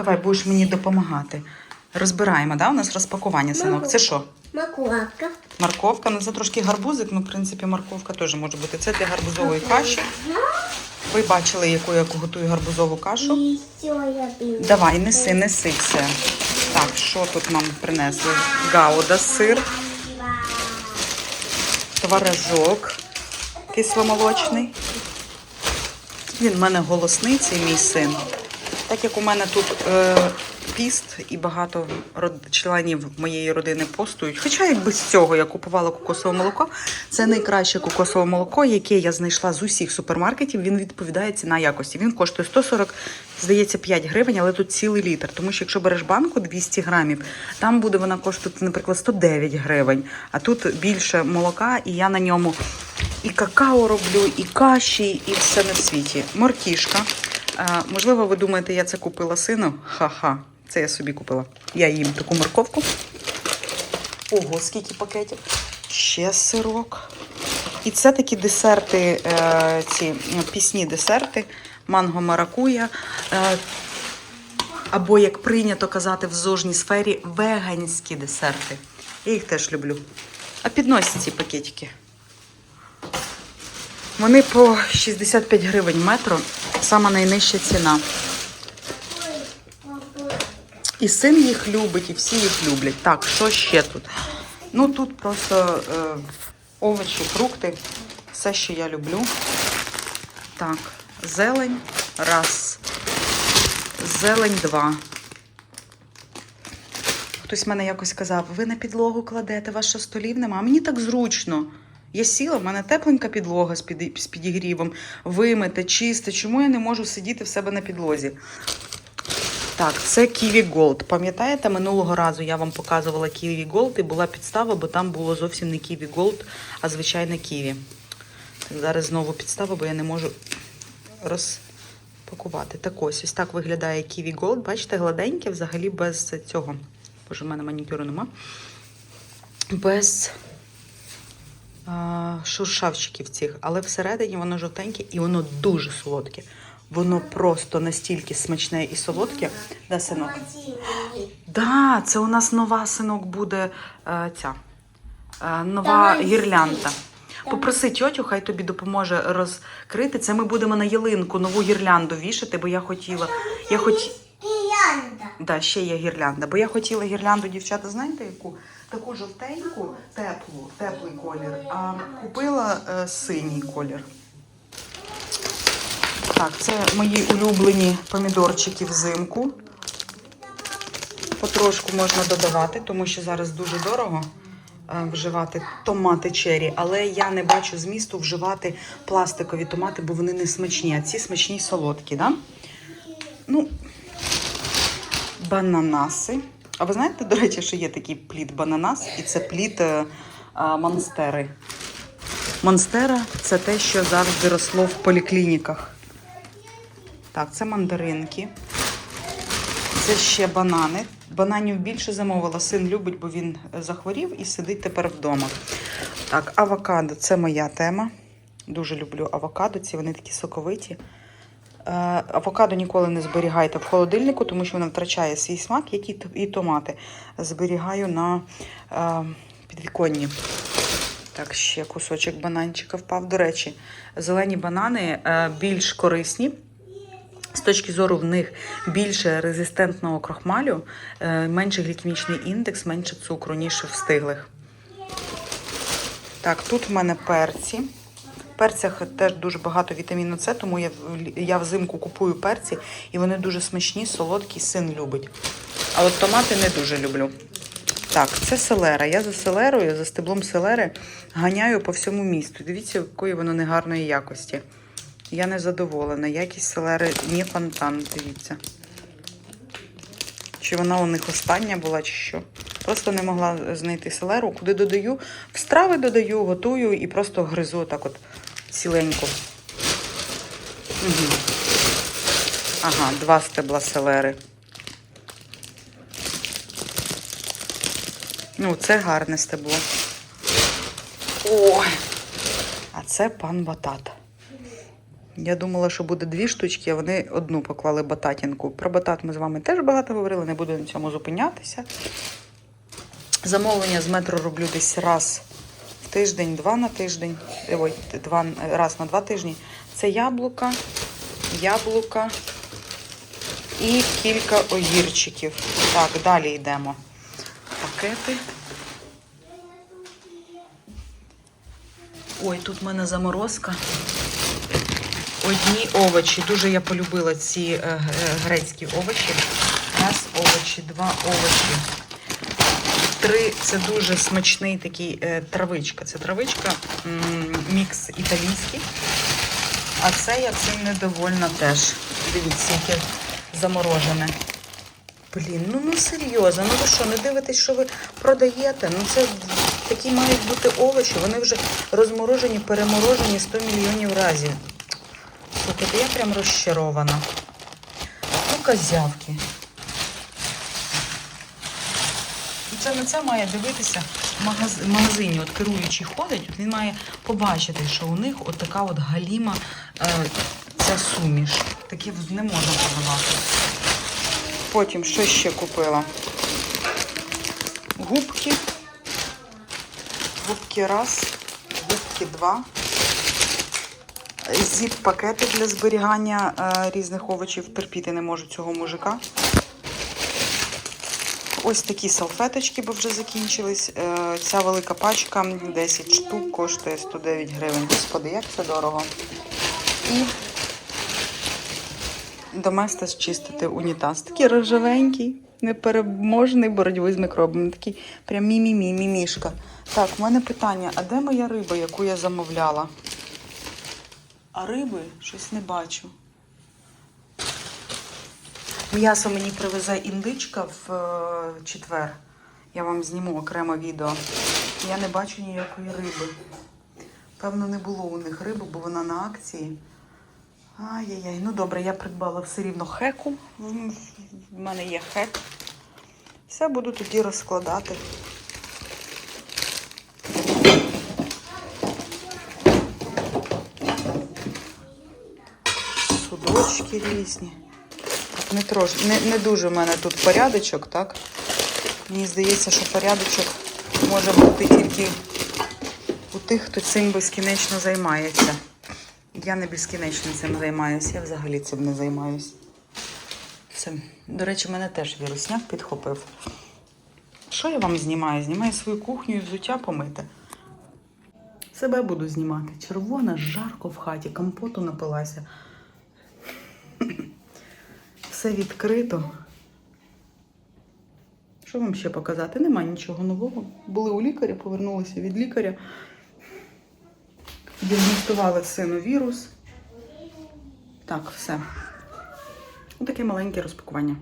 Давай будеш мені допомагати. Розбираємо, да? У нас розпакування, синок. Це що? Макулака. Морковка, ну це трошки гарбузик, ну, в принципі, морковка теж може бути. Це для гарбузової каші. Ви бачили, яку я готую гарбузову кашу. Давай, неси, неси все. Так, що тут нам принесли? Гауда, сир, творожок кисломолочний. Він в мене голосний, цей мій син. Так як у мене тут е, піст і багато род- членів моєї родини постують. Хоча якби з цього я купувала кокосове молоко, це найкраще кокосове молоко, яке я знайшла з усіх супермаркетів. Він відповідає ціна якості. Він коштує 140, здається, 5 гривень, але тут цілий літр. Тому що якщо береш банку 200 грамів, там буде вона коштувати, наприклад, 109 гривень. А тут більше молока, і я на ньому і какао роблю, і каші, і все на світі. Моркішка. Можливо, ви думаєте, я це купила сину? Ха-ха, це я собі купила. Я їм таку морковку. Ого, скільки пакетів. Ще сирок. І це такі десерти, е, ці е, пісні десерти, манго маракуя. Е, або, як прийнято казати в зожній сфері, веганські десерти. Я їх теж люблю. А підносять ці пакетики. Вони по 65 гривень метро, сама найнижча ціна. І син їх любить, і всі їх люблять. Так, що ще тут? Ну тут просто е, овочі, фрукти, все, що я люблю. Так, зелень раз. Зелень два. Хтось мене якось сказав, ви на підлогу кладете, ваша столів нема. Мені так зручно. Я сіла, в мене тепленька підлога з, під, з підігрівом, вимите, чисте. Чому я не можу сидіти в себе на підлозі? Так, це Kiwi Gold. Пам'ятаєте, минулого разу я вам показувала Kiwi Gold і була підстава, бо там було зовсім не Kiwi Gold, а звичайне Kiwi. Так, зараз знову підстава, бо я не можу розпакувати. Так ось, ось так виглядає Kiwi Gold. Бачите, гладеньке, взагалі без цього. Боже, в мене манікюру нема. Без шуршавчиків цих, але всередині воно жовтеньке і воно дуже солодке. Воно просто настільки смачне і солодке. Да, синок? Да, це у нас нова синок буде е, ця е, нова гірлянда. Попроси тьотю, хай тобі допоможе розкрити. Це ми будемо на ялинку нову гірлянду вішати, бо я хотіла. Я хоч... Кіянда. Да, ще є гірлянда. Бо я хотіла гірлянду, дівчата, знаєте, яку? Таку жовтеньку, теплу, теплий колір, а купила е, синій колір. Так, це мої улюблені помідорчики взимку. Потрошку можна додавати, тому що зараз дуже дорого е, вживати томати чері, але я не бачу змісту вживати пластикові томати, бо вони не смачні, а ці смачні солодкі, да? Ну, бананаси. А ви знаєте, до речі, що є такий плід бананас, і це плід е, а, монстери. Монстера це те, що завжди росло в поліклініках. Так, це мандаринки. Це ще банани. Бананів більше замовила. Син любить, бо він е, захворів і сидить тепер вдома. Так, авокадо це моя тема. Дуже люблю авокадо. Ці вони такі соковиті. Е, Авокадо ніколи не зберігайте в холодильнику, тому що воно втрачає свій смак, як і томати. Зберігаю на е, підвіконні. Так, ще кусочок бананчика впав. До речі, зелені банани е, більш корисні. З точки зору в них більше резистентного крохмалю, е, менший глікемічний індекс, менше цукру, ніж в стиглих. Так, тут в мене перці. Перцях теж дуже багато вітаміну С, тому я, я взимку купую перці, і вони дуже смачні, солодкі, син любить. А от томати не дуже люблю. Так, це селера. Я за селерою, за стеблом селери ганяю по всьому місту. Дивіться, якої воно негарної якості. Я не задоволена. Якість селери не фонтан, дивіться. Чи вона у них остання була, чи що. Просто не могла знайти селеру. Куди додаю? В страви додаю, готую і просто гризу так от ціленько. Угу. Ага, два стебла селери. Ну, це гарне стебло. Ой. А це пан батат. Я думала, що буде дві штучки, а вони одну поклали бататінку. Про батат ми з вами теж багато говорили, не буду на цьому зупинятися. Замовлення з метро роблю десь раз тиждень, два на тиждень. Ой, два, раз на два тижні. Це яблука, яблука і кілька огірчиків. Так, далі йдемо. Пакети. Ой, тут в мене заморозка. Одні овочі. Дуже я полюбила ці е, е, грецькі овочі. Раз овочі, два овочі. Три це дуже смачний такий е, травичка. Це травичка, мікс італійський. А це я цим недовольна теж. Дивіться, яке заморожене. Блін, ну ну серйозно, ну ви що, не дивитесь, що ви продаєте? Ну це такі мають бути овочі, вони вже розморожені, переморожені 100 мільйонів разів. Слухайте, я прям розчарована. Ну, козявки. І це на це має дивитися в магазині. От керуючий ходить, він має побачити, що у них от така от галіма е, ця суміш. Таке не можна продавати. Потім що ще купила? Губки. Губки раз, губки два. Зіп-пакети для зберігання е, різних овочів. Терпіти не можу цього мужика. Ось такі салфеточки, бо вже закінчились. Е, ця велика пачка 10 штук коштує 109 гривень. Господи, як це дорого. І Доместос чистити унітаз. Такий рожевенький, непереможний боротьби з мікробами. Такий прям мі-мі-мі, мімішка. Так, в мене питання: а де моя риба, яку я замовляла? А риби щось не бачу. М'ясо мені привезе індичка в е, четвер. Я вам зніму окремо відео. Я не бачу ніякої риби. Певно, не було у них риби, бо вона на акції. Ай-яй-яй, ну добре, я придбала все рівно хеку. В мене є хек. Все буду тоді розкладати. Судочки різні. Не, трош... не, не дуже в мене тут порядочок, так? Мені здається, що порядочок може бути тільки у тих, хто цим безкінечно займається. Я не безкінечно цим займаюся, я взагалі цим не займаюся. Це, до речі, мене теж вірусняк підхопив. Що я вам знімаю? Знімаю свою кухню і взуття помити. Себе буду знімати. Червона, жарко в хаті, компоту напилася. Все відкрито. Що вам ще показати? Нема нічого нового. Були у лікаря, повернулися від лікаря. Діагностували сину вірус. Так, все. Отаке маленьке розпакування.